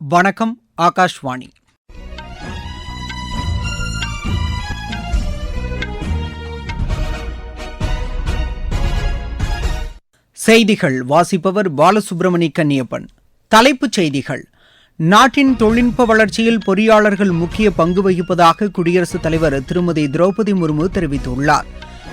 வணக்கம் ஆகாஷ்வாணி. செய்திகள் வாசிப்பவர் பாலசுப்ரமணி கன்னியப்பன். தலைப்புச் செய்திகள். நாட்டின் தொழில்நுட்ப வளர்ச்சியில் பொறியாளர்கள் முக்கிய பங்கு வகிப்பதாக குடியரசுத் தலைவர் திருமதி திரௌபதி முர்மு தெரிவித்துள்ளார்.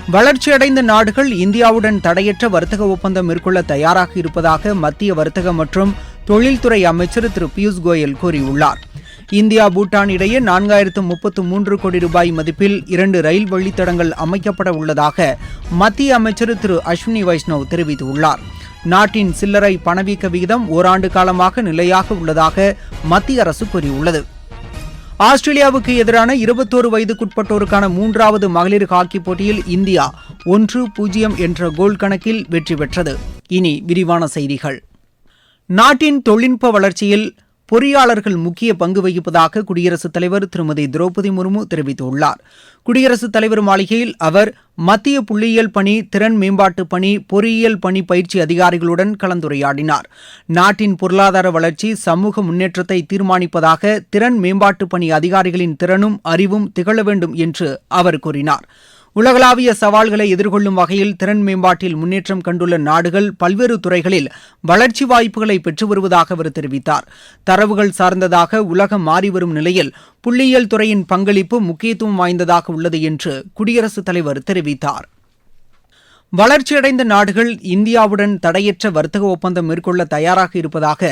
வளர்ச்சியடைந்த நாடுகள் இந்தியாவுடன் தடையற்ற வர்த்தக ஒப்பந்தம் மேற்கொள்ள தயாராக இருப்பதாக மத்திய வர்த்தக மற்றும் தொழில்துறை அமைச்சர் திரு பியூஷ் கோயல் கூறியுள்ளார். இந்தியா பூட்டான் இடையே நான்காயிரத்து முப்பத்து மூன்று கோடி ரூபாய் மதிப்பில் இரண்டு ரயில் வழித்தடங்கள் அமைக்கப்பட உள்ளதாக மத்திய அமைச்சர் திரு அஸ்வினி வைஷ்ணவ் தெரிவித்துள்ளார். நாட்டின் சில்லறை பணவீக்க விகிதம் ஓராண்டு காலமாக நிலையாக உள்ளதாக மத்திய அரசு கூறியுள்ளது. ஆஸ்திரேலியாவுக்கு எதிரான இருபத்தோரு வயதுக்குட்பட்டோருக்கான மூன்றாவது மகளிர் ஹாக்கி போட்டியில் இந்தியா ஒன்று பூஜ்ஜியம் என்ற கோல் கணக்கில் வெற்றி பெற்றது. இனி விரிவான செய்திகள். நாட்டின் தொழில்நுட்ப வளர்ச்சியில் பொறியாளர்கள் முக்கிய பங்கு வகிப்பதாக குடியரசுத் தலைவர் திருமதி திரௌபதி முர்மு தெரிவித்துள்ளார். குடியரசுத் தலைவர் மாளிகையில் அவர் மத்திய புள்ளியியல் பணி திறன் மேம்பாட்டு பணி பொறியியல் பணி பயிற்சி அதிகாரிகளுடன் கலந்துரையாடினார். நாட்டின் பொருளாதார வளர்ச்சி சமூக முன்னேற்றத்தை தீர்மானிப்பதாக திறன் மேம்பாட்டு பணி அதிகாரிகளின் திறனும் அறிவும் திகழ வேண்டும் என்று அவர் கூறினார். உலகளாவிய சவால்களை எதிர்கொள்ளும் வகையில் திறன் மேம்பாட்டில் முன்னேற்றம் கண்டுள்ள நாடுகள் பல்வேறு துறைகளில் வளர்ச்சி வாய்ப்புகளை பெற்று வருவதாக அவர் தெரிவித்தார். தரவுகள் சார்ந்ததாக உலகம் மாறிவரும் நிலையில் புள்ளியியல் துறையின் பங்களிப்பு முக்கியத்துவம் வாய்ந்ததாக உள்ளது என்று குடியரசுத் தலைவர் தெரிவித்தார். வளர்ச்சியடைந்த நாடுகள் இந்தியாவுடன் தடையற்ற வர்த்தக ஒப்பந்தம் மேற்கொள்ள தயாராக இருப்பதாக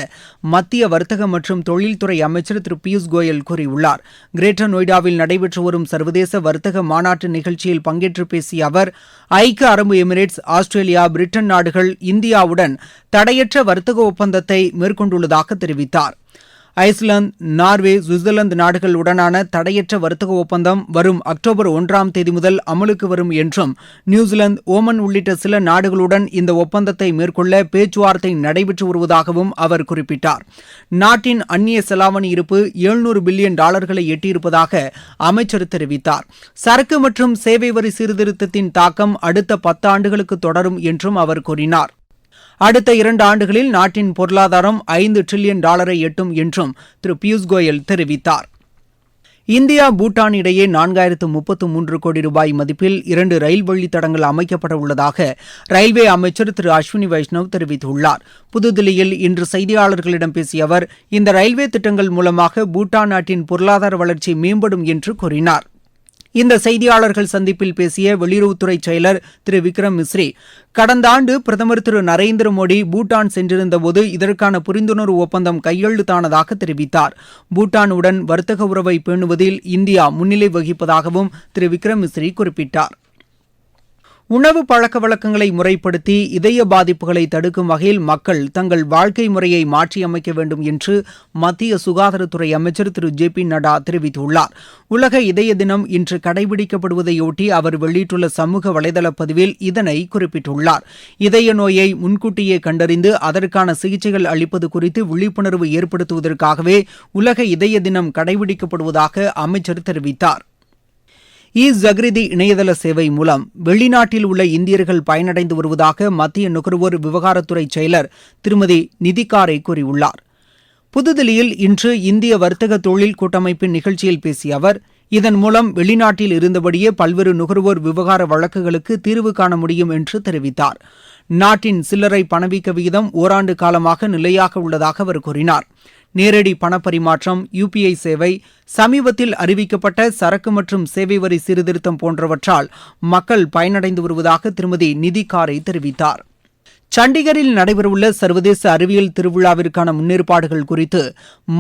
மத்திய வர்த்தக மற்றும் தொழில்துறை அமைச்சர் திரு பியூஷ் கோயல் கூறியுள்ளார். கிரேட்டர் நொய்டாவில் நடைபெற்று வரும் சர்வதேச வர்த்தக மாநாட்டு நிகழ்ச்சியில் பங்கேற்று பேசிய அவர் ஐக்கிய அரபு எமிரேட்ஸ் ஆஸ்திரேலியா பிரிட்டன் நாடுகள் இந்தியாவுடன் தடையற்ற வர்த்தக ஒப்பந்தத்தை மேற்கொண்டுள்ளதாக தெரிவித்தார். ஐஸ்லாந்து நார்வே சுவிட்சர்லாந்து நாடுகளுடனான தடையற்ற வர்த்தக ஒப்பந்தம் வரும் அக்டோபர் ஒன்றாம் தேதி முதல் அமலுக்கு வரும் என்றும் நியூசிலாந்து ஓமன் உள்ளிட்ட சில நாடுகளுடன் இந்த ஒப்பந்தத்தை மேற்கொள்ள பேச்சுவார்த்தை நடைபெற்று வருவதாகவும் அவர் குறிப்பிட்டார். நாட்டின் அந்நிய செலாவணி இருப்பு எழுநூறு பில்லியன் டாலர்களை எட்டியிருப்பதாக அமைச்சர் தெரிவித்தார். சரக்கு மற்றும் சேவை வரி சீர்திருத்தத்தின் தாக்கம் அடுத்த பத்தாண்டுகளுக்கு தொடரும் என்றும் அவர் கூறினார். அடுத்த இரண்டு ஆண்டுகளில் நாட்டின் பொருளாதாரம் ஐந்து டிரில்லியன் டாலரை எட்டும் என்றும் திரு பியூஷ் கோயல் தெரிவித்தார். இந்தியா பூட்டான் இடையே நான்காயிரத்து முப்பத்து மூன்று கோடி ரூபாய் மதிப்பில் இரண்டு ரயில் வழித்தடங்கள் அமைக்கப்பட உள்ளதாக ரயில்வே அமைச்சர் திரு அஸ்வினி வைஷ்ணவ் தெரிவித்துள்ளார். புதுதில்லியில் இன்று செய்தியாளர்களிடம் பேசிய அவர் இந்த ரயில்வே திட்டங்கள் மூலமாக பூட்டான் நாட்டின் பொருளாதார வளர்ச்சி மேம்படும் என்று கூறினார். இந்த செய்தியாளர்கள் சந்திப்பில் பேசிய வெளியுறவுத்துறை செயலர் திரு விக்ரம் மிஸ்ரி கடந்த ஆண்டு பிரதமர் திரு நரேந்திர மோடி பூட்டான் சென்றிருந்தபோது இதற்கான புரிந்துணர்வு ஒப்பந்தம் கையெழுத்தானதாக தெரிவித்தார். பூட்டானுடன் வர்த்தக உறவை பேணுவதில் இந்தியா முன்னிலை வகிப்பதாகவும் திரு விக்ரம் மிஸ்ரி குறிப்பிட்டார். உணவு பழக்க வழக்கங்களை முறைப்படுத்தி இதய பாதிப்புகளை தடுக்கும் வகையில் மக்கள் தங்கள் வாழ்க்கை முறையை மாற்றியமைக்க வேண்டும் என்று மத்திய சுகாதாரத்துறை அமைச்சர் திரு ஜே பி நட்டா தெரிவித்துள்ளார். உலக இதய தினம் இன்று கடைபிடிக்கப்படுவதையொட்டி அவர் வெளியிட்டுள்ள சமூக வலைதள பதிவில் இதனை குறிப்பிட்டுள்ளார். இதய நோயை முன்கூட்டியே கண்டறிந்து அதற்கான சிகிச்சைகள் அளிப்பது குறித்து விழிப்புணர்வு ஏற்படுத்துவதற்காகவே உலக இதய தினம் கடைபிடிக்கப்படுவதாக அமைச்சர் தெரிவித்தார். இ ஜக்ரிதி இணையதள சேவை மூலம் வெளிநாட்டில் உள்ள இந்தியர்கள் பயனடைந்து வருவதாக மத்திய நுகர்வோர் விவகாரத்துறை செயலர் திருமதி நிதிகாரை கூறியுள்ளார். புதுதில்லியில் இன்று இந்திய வர்த்தக தொழில் கூட்டமைப்பின் நிகழ்ச்சியில் பேசிய அவர் இதன் மூலம் வெளிநாட்டில் இருந்தபடியே பல்வேறு நுகர்வோர் விவகார வழக்குகளுக்கு தீர்வு காண முடியும் என்று தெரிவித்தார். நாட்டின் சில்லறை பணவீக்க விகிதம் ஓராண்டு காலமாக நிலையாக உள்ளதாக அவர் கூறினார். நேரடி பணப்பரிமாற்றம் யுபிஐ சேவை சமீபத்தில் அறிவிக்கப்பட்ட சரக்கு மற்றும் சேவை வரி சீர்திருத்தம் போன்றவற்றால் மக்கள் பயனடைந்து வருவதாக திருமதி நிதி காரை தெரிவித்தார். சண்டிகரில் நடைபெறவுள்ள சர்வதேச அறிவியல் திருவிழாவிற்கான முன்னேற்பாடுகள் குறித்து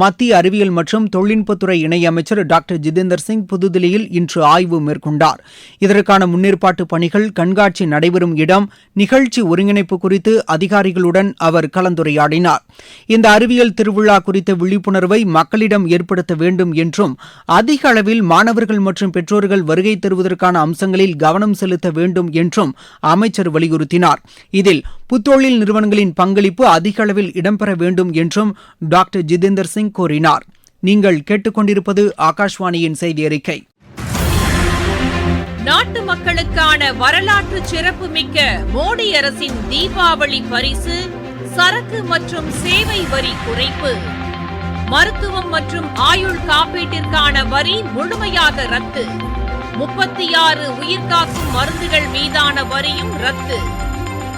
மத்திய அறிவியல் மற்றும் தொழில்நுட்பத்துறை இணையமைச்சர் டாக்டர் ஜிதேந்தர் சிங் புதுதில்லியில் இன்று ஆய்வு மேற்கொண்டார். இதற்கான முன்னேற்பாட்டு பணிகள் கண்காட்சி நடைபெறும் இடம் நிகழ்ச்சி ஒருங்கிணைப்பு குறித்து அதிகாரிகளுடன் அவர் கலந்துரையாடினார். இந்த அறிவியல் திருவிழா குறித்த விழிப்புணர்வை மக்களிடம் ஏற்படுத்த வேண்டும் என்றும் அதிக அளவில் மாணவர்கள் மற்றும் பெற்றோர்கள் வருகை தருவதற்கான அம்சங்களில் கவனம் செலுத்த வேண்டும் என்றும் அமைச்சர் வலியுறுத்தினார். இதில் தொழில் நிறுவனங்களின் பங்களிப்பு அதிக அளவில் இடம்பெற வேண்டும் என்றும் டாக்டர் ஜிதேந்தர் சிங் கூறினார். நீங்கள் கேட்டுக்கொண்டிருப்பது ஆகாஷ்வாணியின் செய்தி அறிக்கை. நாட்டு மக்களுக்கான வரலாற்று சிறப்புமிக்க மோடி அரசின் தீபாவளி பரிசு சரக்கு மற்றும் சேவை வரி குறைப்பு. மருத்துவம் மற்றும் ஆயுள் காப்பீட்டிற்கான வரி முழுமையாக ரத்து. முப்பத்தி ஆறு உயிர்காக்கும் மருந்துகள் மீதான வரியும் ரத்து.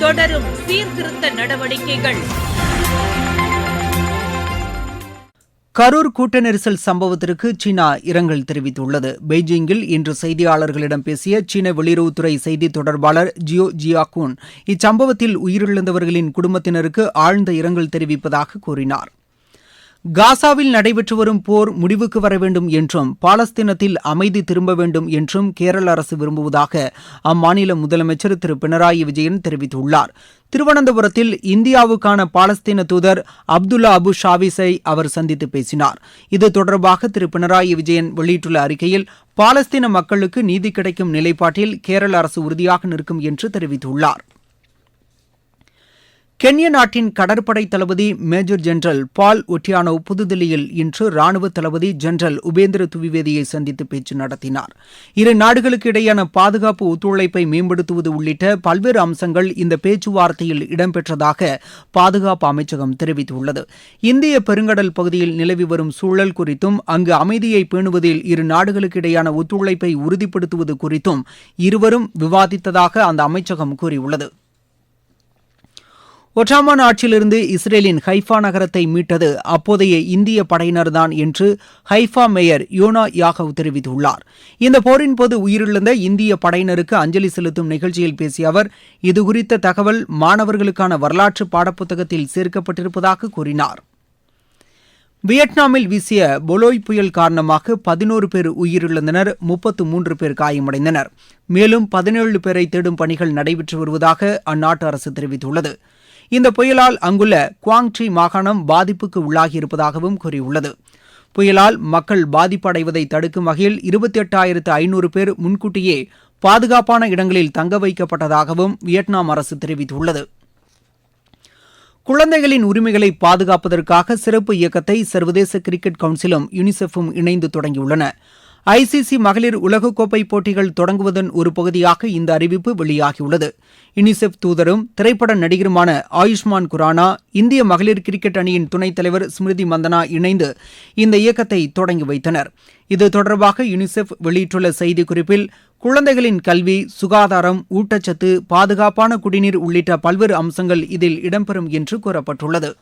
தொடரும் சீர்திருத்த நடவடிக்கைகள். கரூர் கூட்ட நெரிசல் சம்பவத்திற்கு சீனா இரங்கல் தெரிவித்துள்ளது. பெய்ஜிங்கில் இன்று செய்தியாளர்களிடம் பேசிய சீன வெளியுறவுத்துறை செய்தி தொடர்பாளர் ஜியோ ஜியாகூன் இச்சம்பவத்தில் உயிரிழந்தவர்களின் குடும்பத்தினருக்கு ஆழ்ந்த இரங்கல் தெரிவிப்பதாக கூறினார். காசாவில் நடைபெற்று வரும் போர் முடிவுக்கு வர வேண்டும் என்றும் பாலஸ்தீனத்தில் அமைதி திரும்ப வேண்டும் என்றும் கேரள அரசு விரும்புவதாக அம்மாநில முதலமைச்சர் திரு பினராயி விஜயன் தெரிவித்துள்ளார். திருவனந்தபுரத்தில் இந்தியாவுக்கான பாலஸ்தீன தூதர் அப்துல்லா அபு ஷாவிஸை அவர் சந்தித்து பேசினார். இது தொடர்பாக திரு பினராயி விஜயன் வெளியிட்டுள்ள அறிக்கையில் பாலஸ்தீன மக்களுக்கு நீதி கிடைக்கும் நிலைப்பாட்டில் கேரள அரசு உறுதியாக நிற்கும் என்று தெரிவித்துள்ளார். கென்யா நாட்டின் கடற்படை தளபதி மேஜர் ஜெனரல் பால் ஒட்டியானோ புதுதில்லியில் இன்று ராணுவ தளபதி ஜெனரல் உபேந்திர துவிவேதியை சந்தித்து பேச்சு நடத்தினார். இரு நாடுகளுக்கு இடையேயான பாதுகாப்பு ஒத்துழைப்பை மேம்படுத்துவது உள்ளிட்ட பல்வேறு அம்சங்கள் இந்த பேச்சுவார்த்தையில் இடம்பெற்றதாக பாதுகாப்பு அமைச்சகம் தெரிவித்துள்ளது. இந்திய பெருங்கடல் பகுதியில் நிலவி வரும் சூழல் குறித்தும் அங்கு அமைதியை பேணுவதில் இரு நாடுகளுக்கு இடையேயான ஒத்துழைப்பை உறுதிப்படுத்துவது குறித்தும் இருவரும் விவாதித்ததாக அந்த அமைச்சகம் கூறியுள்ளது. ஒற்றாமான் ஆட்சியிலிருந்து இஸ்ரேலின் ஹைஃபா நகரத்தை மீட்டது அப்போதைய இந்திய படையினர்தான் என்று ஹைஃபா மேயர் யோனா யாகவ் தெரிவித்துள்ளார். இந்த போரின் போது உயிரிழந்த இந்திய படையினருக்கு அஞ்சலி செலுத்தும் நிகழ்ச்சியில் பேசிய அவர் இதுகுறித்த தகவல் மாணவர்களுக்கான வரலாற்று பாடப்புத்தகத்தில் சேர்க்கப்பட்டிருப்பதாக கூறினார். வியட்நாமில் வீசிய பொலோய் புயல் காரணமாக பதினோரு பேர் உயிரிழந்தனர் முப்பத்து மூன்று பேர் காயமடைந்தனர். மேலும் பதினேழு பேரை தேடும் பணிகள் நடைபெற்று வருவதாக அந்நாட்டு அரசு தெரிவித்துள்ளது. இந்த புயலால் அங்குள்ள குவாங்ட்ரி மாகாணம் பாதிப்புக்கு உள்ளாகியிருப்பதாகவும் கூறியுள்ளது. புயலால் மக்கள் பாதிப்படைவதை தடுக்கும் வகையில் இருபத்தி எட்டாயிரத்து ஐநூறு பேர் முன்கூட்டியே பாதுகாப்பான இடங்களில் தங்க வைக்கப்பட்டதாகவும் வியட்நாம் அரசு தெரிவித்துள்ளது. குழந்தைகளின் உரிமைகளை பாதுகாப்பதற்காக சிறப்பு இயக்கத்தை சர்வதேச கிரிக்கெட் கவுன்சிலும் யுனிசெஃபும் இணைந்து தொடங்கியுள்ளன. ஐசிசி மகளிர் உலகக்கோப்பை போட்டிகள் தொடங்குவதன் ஒரு பகுதியாக இந்த அறிவிப்பு வெளியாகியுள்ளது. யுனிசெஃப் தூதரும் திரைப்பட நடிகருமான ஆயுஷ்மான் குரானா இந்திய மகளிர் கிரிக்கெட் அணியின் துணைத் தலைவர் ஸ்மிருதி மந்தனா இணைந்து இந்த இயக்கத்தை தொடங்கி வைத்தனர். இது தொடர்பாக யுனிசெஃப் வெளியிட்டுள்ள செய்திக்குறிப்பில் குழந்தைகளின் கல்வி சுகாதாரம் ஊட்டச்சத்து பாதுகாப்பான குடிநீர் உள்ளிட்ட பல்வேறு அம்சங்கள் இதில் இடம்பெறும் என்று கூறப்பட்டுள்ளது.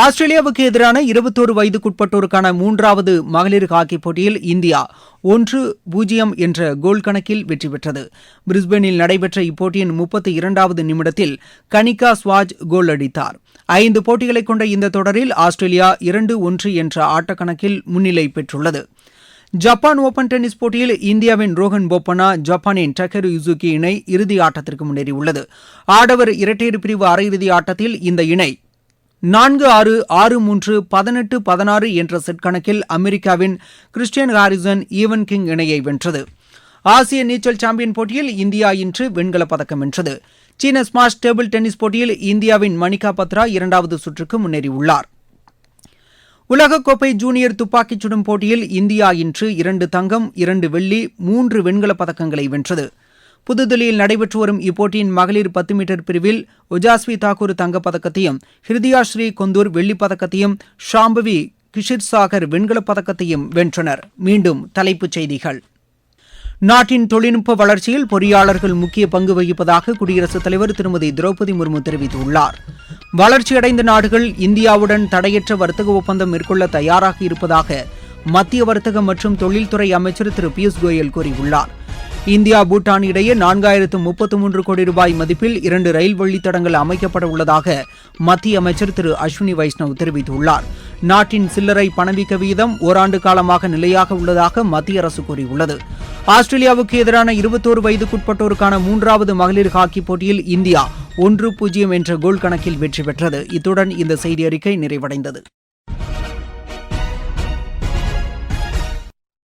ஆஸ்திரேலியாவுக்கு எதிரான இருபத்தோரு வயதுக்குட்பட்டோருக்கான மூன்றாவது மகளிர் ஹாக்கி போட்டியில் இந்தியா ஒன்று பூஜ்ஜியம் என்ற கோல் கணக்கில் வெற்றி பெற்றது. பிரிஸ்பேனில் நடைபெற்ற இப்போட்டியின் முப்பத்தி இரண்டாவது நிமிடத்தில் கனிகா ஸ்வாஜ் கோல் அடித்தார். ஐந்து போட்டிகளை கொண்ட இந்த தொடரில் ஆஸ்திரேலியா இரண்டு ஒன்று என்ற ஆட்டக்கணக்கில் முன்னிலை பெற்றுள்ளது. ஜப்பான் ஓபன் டென்னிஸ் போட்டியில் இந்தியாவின் ரோஹன் போப்பனா ஜப்பானின் டக்கரு யுசுகி இணை இறுதி ஆட்டத்திற்கு முன்னேறியுள்ளது. ஆடவர் இரட்டையர் பிரிவு அரையிறுதி ஆட்டத்தில் இந்த இணை நான்கு ஆறு ஆறு மூன்று பதினெட்டு பதினாறு என்ற செட் கணக்கில் அமெரிக்காவின் கிறிஸ்டியன் ஹாரிசன் ஈவன் கிங் இணையை வென்றது. ஆசிய நீச்சல் சாம்பியன் போட்டியில் இந்தியா இன்று வெண்கலப் பதக்கம் வென்றது. சீன ஸ்மாஷ் டேபிள் டென்னிஸ் போட்டியில் இந்தியாவின் மணிகா பத்ரா இரண்டாவது சுற்றுக்கு முன்னேறியுள்ளார். உலகக்கோப்பை ஜூனியர் துப்பாக்கிச் சுடும் போட்டியில் இந்தியா இன்று இரண்டு தங்கம் இரண்டு வெள்ளி மூன்று வெண்கலப் பதக்கங்களை வென்றது. புதுதில்லியில் நடைபெற்று வரும் இப்போட்டியின் மகளிர் பத்து மீட்டர் பிரிவில் உஜாஸ்வி தாக்கூர் தங்கப்பதக்கத்தையும் ஹிருதியா ஸ்ரீ கொந்தூர் வெள்ளிப் பதக்கத்தையும் ஷாம்பவி கிஷிர் சாகர் வெண்கலப் பதக்கத்தையும் வென்றனர். மீண்டும் தலைப்புச் செய்திகள். நாட்டின் தொழில்நுட்ப வளர்ச்சியில் பொறியாளர்கள் முக்கிய பங்கு வகிப்பதாக குடியரசுத் தலைவர் திருமதி திரௌபதி முர்மு தெரிவித்துள்ளார். வளர்ச்சியடைந்த நாடுகள் இந்தியாவுடன் தடையற்ற வர்த்தக ஒப்பந்தம் மேற்கொள்ள தயாராக இருப்பதாக மத்திய வர்த்தக மற்றும் தொழில்துறை அமைச்சர் திரு பியூஷ் கோயல் கூறியுள்ளார். இந்தியா பூட்டான் இடையே நான்காயிரத்து முப்பத்து மூன்று கோடி ரூபாய் மதிப்பில் இரண்டு ரயில் வழித்தடங்கள் அமைக்கப்பட உள்ளதாக மத்திய அமைச்சர் திரு அஸ்வினி வைஷ்ணவ் தெரிவித்துள்ளார். நாட்டின் சில்லறை பணவீக்க வீதம் ஓராண்டு காலமாக நிலையாக உள்ளதாக மத்திய அரசு கூறியுள்ளது. ஆஸ்திரேலியாவுக்கு எதிரான இருபத்தோரு வயதுக்குட்பட்டோருக்கான மூன்றாவது மகளிர் ஹாக்கி போட்டியில் இந்தியா ஒன்று பூஜ்ஜியம் என்ற கோல் கணக்கில் வெற்றி பெற்றது. இத்துடன் இந்த செய்தி அறிக்கை நிறைவடைந்தது.